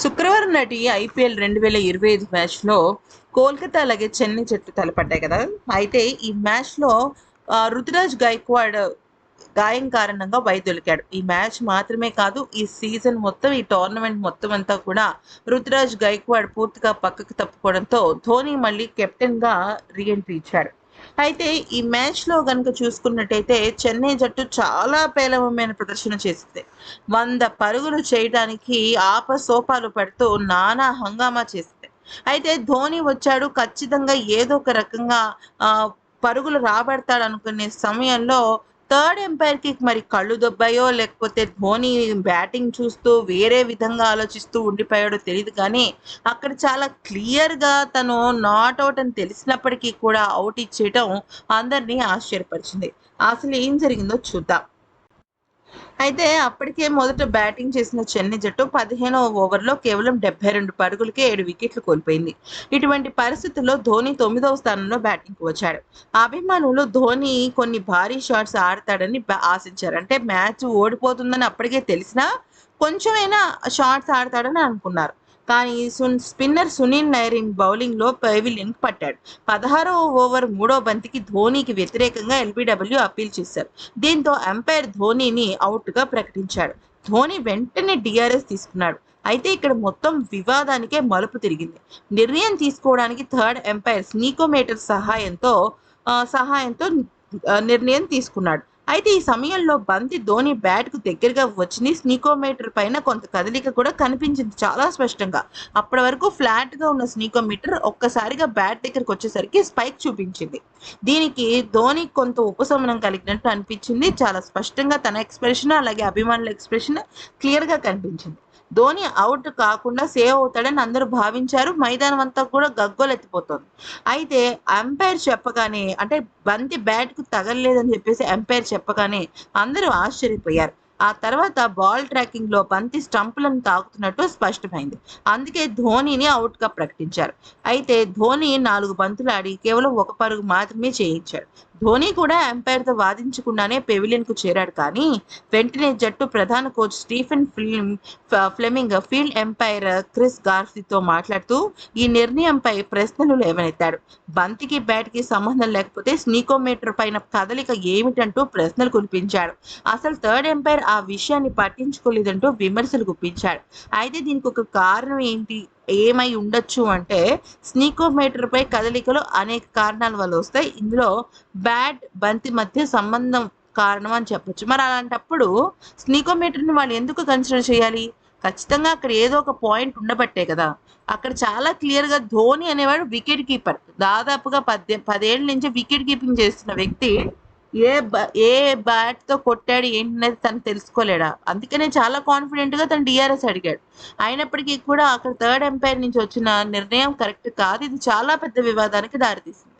శుక్రవారం నాటి ఐపీఎల్ రెండు వేల ఇరవై ఐదు మ్యాచ్లో కోల్కతా అలాగే చెన్నై జట్టు తలపడ్డాయి కదా. అయితే ఈ మ్యాచ్లో రుతురాజ్ గైక్వాడ్ గాయం కారణంగా వైదొలికాడు ఈ మ్యాచ్ మాత్రమే కాదు ఈ సీజన్ మొత్తం ఈ టోర్నమెంట్ మొత్తం అంతా కూడా రుతురాజ్ గైక్వాడ్ పూర్తిగా పక్కకు తప్పుకోవడంతో ధోని మళ్ళీ కెప్టెన్గా రీఎంట్రీ ఇచ్చాడు. అయితే ఈ మ్యాచ్లో కనుక చూసుకున్నట్టయితే చెన్నై జట్టు చాలా పేలవమైన ప్రదర్శన చేసింది. వంద పరుగులు చేయడానికి ఆపసోపాలు పడుతూ నానా హంగామా చేసింది. అయితే ధోని వచ్చాడు ఖచ్చితంగా ఏదో ఒక రకంగా ఆ, పరుగులు రాబడతాడు అనుకునే సమయంలో థర్డ్ ఎంపైర్కి మరి కళ్ళు దొబ్బాయో లేకపోతే ధోని బ్యాటింగ్ చూస్తూ వేరే విధంగా ఆలోచిస్తూ ఉండిపోయాడో తెలియదు కానీ అక్కడ చాలా క్లియర్గా తను నాట్ అవుట్ అని తెలిసినప్పటికీ కూడా అవుట్ ఇచ్చేయటం అందరినీ ఆశ్చర్యపరిచింది. అసలు ఏం జరిగిందో చూద్దాం. అయితే అప్పటికే మొదట బ్యాటింగ్ చేసిన చెన్నై జట్టు పదిహేనవ ఓవర్లో కేవలం డెబ్బై రెండు పరుగులకే ఏడు వికెట్లు కోల్పోయింది. ఇటువంటి పరిస్థితుల్లో ధోని తొమ్మిదవ స్థానంలో బ్యాటింగ్కి వచ్చాడు. అభిమానులు ధోని కొన్ని భారీ షాట్స్ ఆడతాడని ఆశించారు. అంటే మ్యాచ్ ఓడిపోతుందని అప్పటికే తెలిసినా కొంచెమైనా షాట్స్ ఆడతాడని అనుకున్నారు. కానీ సున్ స్పిన్నర్ సునీల్ నైరిన్ బౌలింగ్లో పెవిలియన్ పట్టాడు. పదహారవ ఓవర్ మూడో బంతికి ధోనికి వ్యతిరేకంగా ఎల్బీడబ్ల్యూ అప్పీల్ చేశారు. దీంతో అంపైర్ ధోనీని అవుట్గా ప్రకటించాడు. ధోని వెంటనే డిఆర్ఎస్ తీసుకున్నాడు. అయితే ఇక్కడ మొత్తం వివాదానికే మలుపు తిరిగింది. నిర్ణయం తీసుకోవడానికి థర్డ్ ఎంపైర్ స్నీకోమీటర్ సహాయంతో సహాయంతో నిర్ణయం తీసుకున్నాడు. అయితే ఈ సమయంలో బంతి ధోని బ్యాట్కు దగ్గరగా వచ్చింది. స్నీకోమీటర్ పైన కొంత కదలిక కూడా కనిపించింది చాలా స్పష్టంగా. అప్పటి వరకు ఫ్లాట్గా ఉన్న స్నీకోమీటర్ ఒక్కసారిగా బ్యాట్ దగ్గరకు వచ్చేసరికి స్పైక్ చూపించింది. దీనికి ధోని కొంత ఉపశమనం కలిగినట్టు అనిపించింది. చాలా స్పష్టంగా తన ఎక్స్ప్రెషన్ అలాగే అభిమానుల ఎక్స్ప్రెషన్ క్లియర్గా కనిపించింది. ధోని అవుట్ కాకుండా సేవ్ అవుతాడని అందరూ భావించారు. మైదానం అంతా కూడా గగ్గోలెత్తిపోతుంది. అయితే అంపైర్ చెప్పగానే అంటే బంతి బ్యాట్కు తగలలేదని చెప్పేసి అంపైర్ చెప్ప చెప్పగానే అందరూ ఆశ్చర్యపోయారు. ఆ తర్వాత బాల్ ట్రాకింగ్లో బంతి స్టంపులను తాకుతున్నట్టు స్పష్టమైంది. అందుకే ధోనిని అవుట్గా ప్రకటించారు. అయితే ధోని నాలుగు బంతులు ఆడి కేవలం ఒక పరుగు మాత్రమే చేయించాడు. ధోని కూడా అంపైర్తో వాదించకుండానే పెవిలియన్కు చేరాడు కానీ వెంటనే జట్టు ప్రధాన coach Stephen film Fleming field umpire Chris గార్సీతో మాట్లాడుతూ ఈ నిర్ణయంపై ప్రశ్నలు లేవనెత్తాడు. బంతికి బ్యాట్కి సంబంధం లేకపోతే స్నీకోమీటర్ పైన కదలిక ఏమిటంటూ ప్రశ్నలు కురిపించాడు. అసలు థర్డ్ ఎంపైర్ ఆ విషయాన్ని పట్టించుకోలేదంటూ విమర్శలు గుప్పించాడు. అయితే దీనికి ఒక కారణం ఏంటి? ఏమై ఉండొచ్చు అంటే స్నీకోమీటర్పై కదలికలు అనేక కారణాల వల్ల వస్తాయి. ఇందులో బ్యాట్ బంతి మధ్య సంబంధం కారణం అని చెప్పొచ్చు. మరి అలాంటప్పుడు స్నీకోమీటర్ని వాళ్ళు ఎందుకు కన్సిడర్ చేయాలి? ఖచ్చితంగా అక్కడ ఏదో ఒక పాయింట్ ఉండబట్టే కదా. అక్కడ చాలా క్లియర్గా ధోని అనేవాడు వికెట్ కీపర్. దాదాపుగా పద్దె పదేళ్ళ నుంచి వికెట్ కీపింగ్ చేస్తున్న వ్యక్తి ఏ బ- ఏ బ్యాట్తో కొట్టాడు ఏంటనేది తను తెలుసుకోలేడా? అందుకనే చాలా కాన్ఫిడెంట్గా తను డిఆర్ఎస్ అడిగాడు. అయినప్పటికీ కూడా అక్కడ థర్డ్ ఎంపైర్ నుంచి వచ్చిన నిర్ణయం కరెక్ట్ కాదు. ఇది చాలా పెద్ద వివాదానికి దారితీసింది.